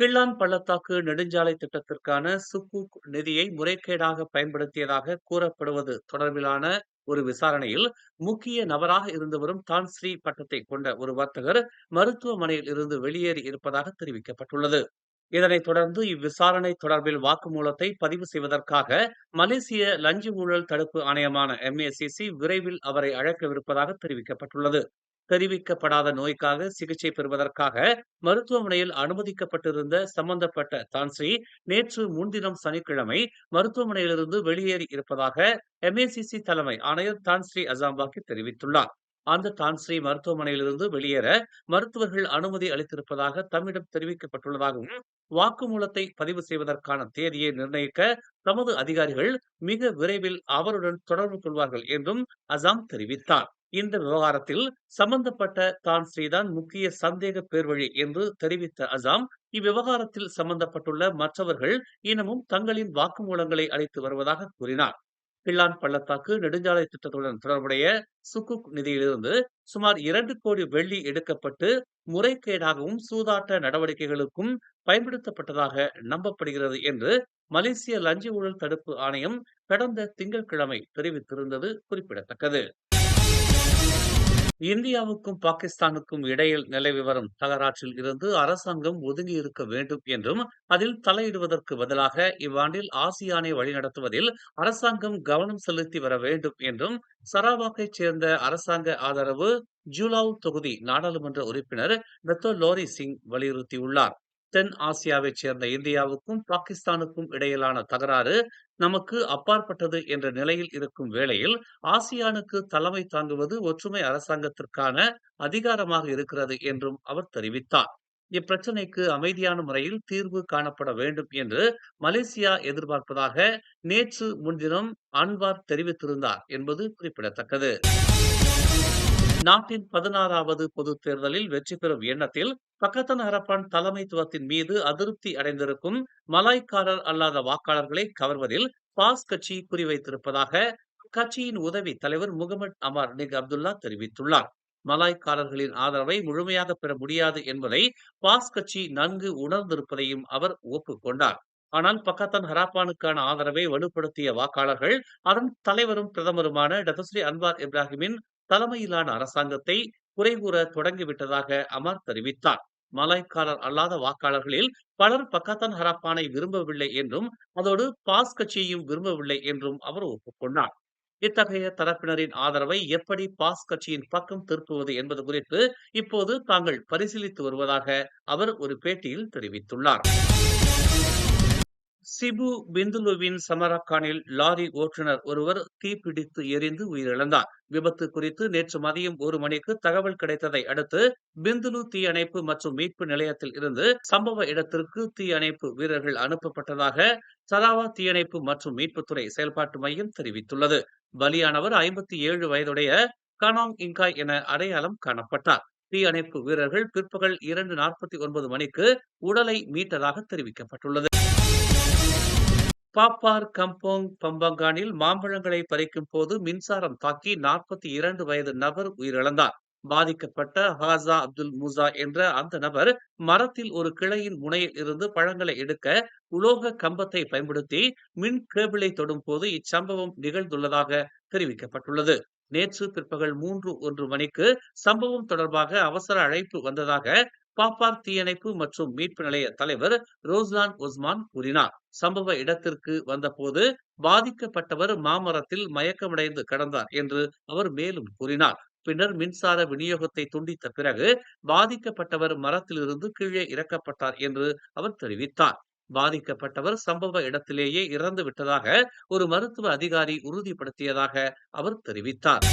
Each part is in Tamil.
கிள்ளான் பள்ளத்தாக்கு நெடுஞ்சாலை திட்டத்திற்கான சுக்கூக் நிதியை முறைகேடாக பயன்படுத்தியதாக கூறப்படுவது தொடர்பிலான ஒரு விசாரணையில் முக்கிய நபராக இருந்து வரும் தான்ஸ்ரீ பட்டத்தை கொண்ட ஒரு வர்த்தகர் மருத்துவமனையில் இருந்து வெளியேறி இருப்பதாக தெரிவிக்கப்பட்டுள்ளது. இதனைத் தொடர்ந்து இவ்விசாரணை தொடர்பில் வாக்குமூலத்தை பதிவு செய்வதற்காக மலேசிய லஞ்ச ஊழல் தடுப்பு ஆணையமான எம்ஏசிசி விரைவில் அவரை அழைக்கவிருப்பதாக தெரிவிக்கப்பட்டுள்ளது. தெரிவிக்கப்படாத நோய்க்காக சிகிச்சை பெறுவதற்காக மருத்துவமனையில் அனுமதிக்கப்பட்டிருந்த சம்பந்தப்பட்ட தான்ஸ்ரீ நேற்று முன்தினம் சனிக்கிழமை மருத்துவமனையிலிருந்து வெளியேறி இருப்பதாக எம்ஏசிசி தலைமை ஆணையர் தான்ஸ்ரீ அசாம்பாக்கி தெரிவித்துள்ளார். அந்த தான்ஸ்ரீ மருத்துவமனையிலிருந்து வெளியேற மருத்துவர்கள் அனுமதி அளித்திருப்பதாக தம்மிடம் தெரிவிக்கப்பட்டுள்ளதாகவும் வாக்குமூலத்தை பதிவு செய்வதற்கான தேதியை நிர்ணயிக்க தமது அதிகாரிகள் மிக விரைவில் அவருடன் தொடர்பு கொள்வார்கள் என்றும் அசாம் தெரிவித்தார். இந்த விவகாரத்தில் சம்பந்தப்பட்ட தான் ஸ்ரீதான் முக்கிய சந்தேக பேர்வழி என்று தெரிவித்த அசாம் இவ்விவகாரத்தில் சம்பந்தப்பட்டுள்ள மற்றவர்கள் இன்னமும் தங்களின் வாக்குமூலங்களை அளித்து வருவதாக கூறினார். பிள்ளான் பள்ளத்தாக்கு நெடுஞ்சாலை திட்டத்துடன் தொடர்புடைய சுக்குக் நிதியிலிருந்து சுமார் இரண்டு கோடி வெள்ளி எடுக்கப்பட்டு முறைகேடாகவும் சூதாட்ட நடவடிக்கைகளுக்கும் பயன்படுத்தப்பட்டதாக நம்பப்படுகிறது என்று மலேசிய லஞ்ச ஊழல் தடுப்பு ஆணையம் கடந்த திங்கட்கிழமை தெரிவித்திருந்தது குறிப்பிடத்தக்கது. இந்தியாவுக்கும் பாகிஸ்தானுக்கும் இடையில் நிலவி வரும் தகராற்றில் இருந்து அரசாங்கம் ஒதுங்கி இருக்க வேண்டும் என்றும் அதில் தலையிடுவதற்கு பதிலாக இவ்வாண்டில் ஆசியானை வழிநடத்துவதில் அரசாங்கம் கவனம் செலுத்தி வர வேண்டும் என்றும் சராவாக்கைச் சேர்ந்த அரசாங்க ஆதரவு ஜூலாவ் தொகுதி நாடாளுமன்ற உறுப்பினர் மெத்தோ லோரி சிங் வலியுறுத்தியுள்ளார். தென் ஆசியாவைச் சேர்ந்த இந்தியாவுக்கும் பாகிஸ்தானுக்கும் இடையிலான தகராறு நமக்கு அப்பாற்பட்டது என்ற நிலையில் இருக்கும் வேளையில் ஆசியானுக்கு தலைமை தாங்குவது ஒற்றுமை அரசாங்கத்திற்கான அதிகாரமாக இருக்கிறது என்றும் அவர் தெரிவித்தார். இப்பிரச்சினைக்கு அமைதியான முறையில் தீர்வு காணப்பட வேண்டும் என்று மலேசியா எதிர்பார்ப்பதாக நேற்று முன்தினம் அன்வார் தெரிவித்திருந்தார் என்பது குறிப்பிடத்தக்கது. நாட்டின் பதினாறாவது பொதுத் தேர்தலில் வெற்றி பெறும் எண்ணத்தில் பக்கத்தன் ஹரப்பான் தலைமைத்துவத்தின் மீது அதிருப்தி அடைந்திருக்கும் மலாய்க்காரர் அல்லாத வாக்காளர்களை கவர்வதில் பாஸ் கட்சி குறிவைத்திருப்பதாக கட்சியின் உதவி தலைவர் முகமது அமர் நிக் அப்துல்லா தெரிவித்துள்ளார். மலாய்க்காரர்களின் ஆதரவை முழுமையாக பெற முடியாது என்பதை பாஸ் கட்சி நன்கு உணர்ந்திருப்பதையும் அவர் ஒப்புக்கொண்டார் ஆனால் பக்கத்தன் ஹராப்பானுக்கான ஆதரவை வலுப்படுத்திய வாக்காளர்கள் அதன் தலைவரும் பிரதமருமான டத்தஸ்ரீ அன்வார் இப்ராஹிமின் தலைமையிலான அரசாங்கத்தை குறைகூற தொடங்கிவிட்டதாக அமர் தெரிவித்தார். மலாய்க்காரர் அல்லாத வாக்காளர்களில் பலர் பக்கத்தான் ஹராப்பானை விரும்பவில்லை என்றும் அதோடு பாஸ் கட்சியையும் விரும்பவில்லை என்றும் அவர் ஒப்புக்கொண்டார். இத்தகைய தரப்பினரின் ஆதரவை எப்படி பாஸ் கட்சியின் பக்கம் திருப்புவது என்பது குறித்து இப்போது தாங்கள் பரிசீலித்து வருவதாக அவர் ஒரு பேட்டியில் தெரிவித்துள்ளார். சிபு பிந்துலுவின் சமரக்கானில் லாரி ஓட்டுநர் ஒருவர் தீப்பிடித்து எரிந்து உயிரிழந்தார். விபத்து குறித்து நேற்று மதியம் ஒரு மணிக்கு தகவல் கிடைத்ததை அடுத்து பிந்துலு தீயணைப்பு மற்றும் மீட்பு நிலையத்தில் இருந்து சம்பவ இடத்திற்கு தீயணைப்பு வீரர்கள் அனுப்பப்பட்டதாக சராவா தீயணைப்பு மற்றும் மீட்புத்துறை செயல்பாட்டு மையம் தெரிவித்துள்ளது. பலியானவர் ஐம்பத்தி ஏழு வயதுடைய கனாங் இங்காய் என அடையாளம் காணப்பட்டார். தீயணைப்பு வீரர்கள் பிற்பகல் இரண்டு நாற்பத்தி ஒன்பது மணிக்கு உடலை மீட்டதாக தெரிவிக்கப்பட்டுள்ளது. பாப்பார் கம்போங் பம்பங்கானில் மாம்பழங்களை பறிக்கும் போது மின்சாரம் தாக்கி நாற்பத்தி இரண்டு வயது நபர் உயிரிழந்தார். பாதிக்கப்பட்ட ஹாசா அப்துல் மூசா என்ற அந்த நபர் மரத்தில் ஒரு கிளையின் முனையில் இருந்து பழங்களை எடுக்க உலோக கம்பத்தை பயன்படுத்தி மின் கேபிளை தொடும் போது இச்சம்பவம் நிகழ்ந்துள்ளதாக தெரிவிக்கப்பட்டுள்ளது. நேற்று பிற்பகல் மூன்று ஒன்று மணிக்கு சம்பவம் தொடர்பாக அவசர அழைப்பு வந்ததாக பாப்பார் தீயணைப்பு மற்றும் மீட்பு நிலைய தலைவர் ரோஸ்லான் உஸ்மான் கூறினார். சம்பவ இடத்திற்கு வந்தபோது பாதிக்கப்பட்டவர் மாமரத்தில் மயக்கமடைந்து கடந்தார் என்று அவர் மேலும் கூறினார். பின்னர் மின்சார விநியோகத்தை துண்டித்த பிறகு பாதிக்கப்பட்டவர் மரத்திலிருந்து கீழே இறக்கப்பட்டார் என்று அவர் தெரிவித்தார். பாதிக்கப்பட்டவர் சம்பவ இடத்திலேயே இறந்து விட்டதாக ஒரு மருத்துவ அதிகாரி உறுதிப்படுத்தியதாக அவர் தெரிவித்தார்.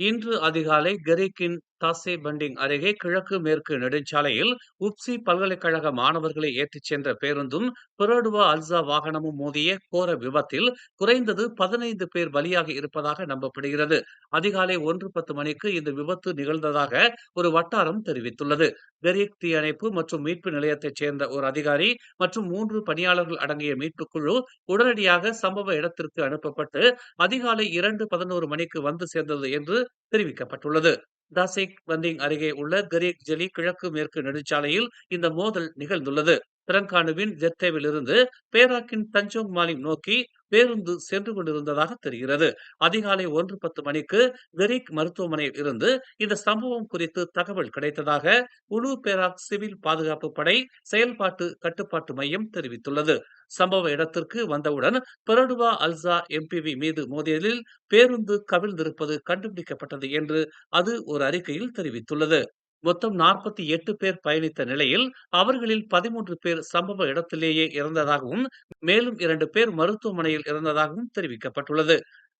இன்று அதிகாலை கெரிக்கின் தாசே பண்டிங் அருகே கிழக்கு மேற்கு நெடுஞ்சாலையில் உப்சி பல்கலைக்கழக மாணவர்களை ஏற்றிச் சென்ற பேருந்தும் பெரோடுவா அல்சா வாகனமும் மோதிய கோர விபத்தில் குறைந்தது பதினைந்து பேர் பலியாகி இருப்பதாக நம்பப்படுகிறது. அதிகாலை ஒன்று பத்து மணிக்கு இந்த விபத்து நிகழ்ந்ததாக ஒரு வட்டாரம் தெரிவித்துள்ளது. கரீக் தீயணைப்பு மற்றும் மீட்பு நிலையத்தைச் சேர்ந்த ஒரு அதிகாரி மற்றும் மூன்று பணியாளர்கள் அடங்கிய மீட்புக் குழு உடனடியாக சம்பவ இடத்திற்கு அனுப்பப்பட்டு அதிகாலை இரண்டு பதினோரு மணிக்கு வந்து சேர்ந்தது என்று தெரிவிக்கப்பட்டுள்ளது. தாசிக் வந்திங் அருகே உள்ள கரீக் ஜெலி கிழக்கு மேற்கு நெடுஞ்சாலையில் இந்த மோதல் நிகழ்ந்துள்ளது. திரங்கானுவின் ஜெத்தேவில் இருந்து பேராக்கின் தஞ்சோங் மாலிம் நோக்கி பேருந்து சென்று கொண்டிருந்ததாக தெரிகிறது. அதிகாலை ஒன்று பத்து மணிக்கு கெரிக் மருத்துவமனையில் இருந்து இந்த சம்பவம் குறித்து தகவல் கிடைத்ததாக உலு பேராக் சிவில் பாதுகாப்பு படை செயல்பாட்டு கட்டுப்பாட்டு மையம் தெரிவித்துள்ளது. சம்பவ இடத்திற்கு வந்தவுடன் பெரடுவா அல்சா எம்பிவி மீது மோதியதில் பேருந்து கவிழ்ந்திருப்பது கண்டுபிடிக்கப்பட்டது என்று அது ஒரு அறிக்கையில் தெரிவித்துள்ளது. மொத்தம் நாற்பத்தி எட்டு பேர் பயணித்த நிலையில் அவர்களில் பதிமூன்று பேர் சம்பவ இடத்திலேயே இறந்ததாகவும் மேலும் இரண்டு பேர் மருத்துவமனையில் இறந்ததாகவும் தெரிவிக்கப்பட்டுள்ளது.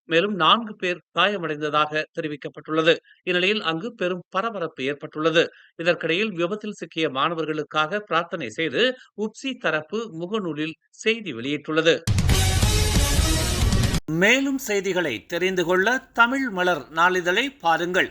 மேலும் நான்கு பேர் காயமடைந்ததாக தெரிவிக்கப்பட்டுள்ளது. இந்நிலையில் அங்கு பெரும் பரபரப்பு ஏற்பட்டுள்ளது. இதற்கிடையில் விபத்தில் சிக்கிய மாணவர்களுக்காக பிரார்த்தனை செய்து உப்சி தரப்பு முகநூலில் செய்தி வெளியிட்டுள்ளது. மேலும் செய்திகளை தெரிந்து கொள்ள தமிழ் மலர் நாளிதழை பாருங்கள்.